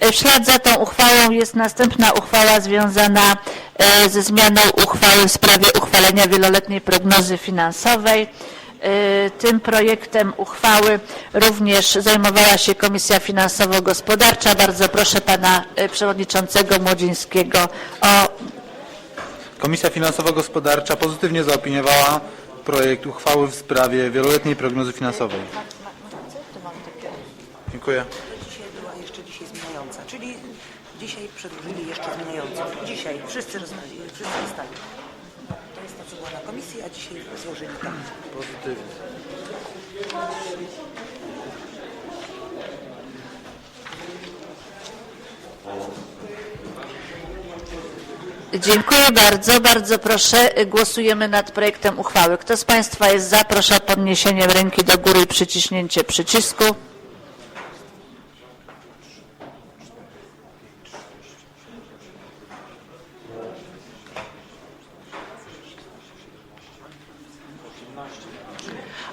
W ślad za tą uchwałą jest następna uchwała związana e, ze zmianą uchwały w sprawie uchwalenia wieloletniej prognozy finansowej. E, Tym projektem uchwały również zajmowała się Komisja Finansowo-Gospodarcza. Bardzo proszę pana e, przewodniczącego Młodzińskiego o Komisja Finansowo-Gospodarcza pozytywnie zaopiniowała projekt uchwały w sprawie wieloletniej prognozy finansowej. Dziękuję. Jeszcze dzisiaj zmieniająca, czyli dzisiaj przedłużyli jeszcze zmieniającą. Dzisiaj wszyscy rozmawiali, wszyscy dostali. To jest to, co było na komisji, a dzisiaj złożyli tak. Pozytywnie. Dziękuję bardzo. Bardzo proszę. Głosujemy nad projektem uchwały. Kto z Państwa jest za, proszę o podniesienie ręki do góry i przyciśnięcie przycisku.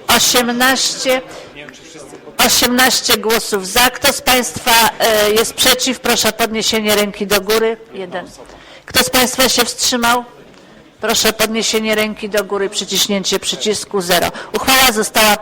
Osiemnaście. 18 głosów za. Kto z Państwa e, jest przeciw? Proszę o podniesienie ręki do góry. Jeden. Kto z Państwa się wstrzymał? Proszę o podniesienie ręki do góry, przyciśnięcie przycisku. Zero. Uchwała została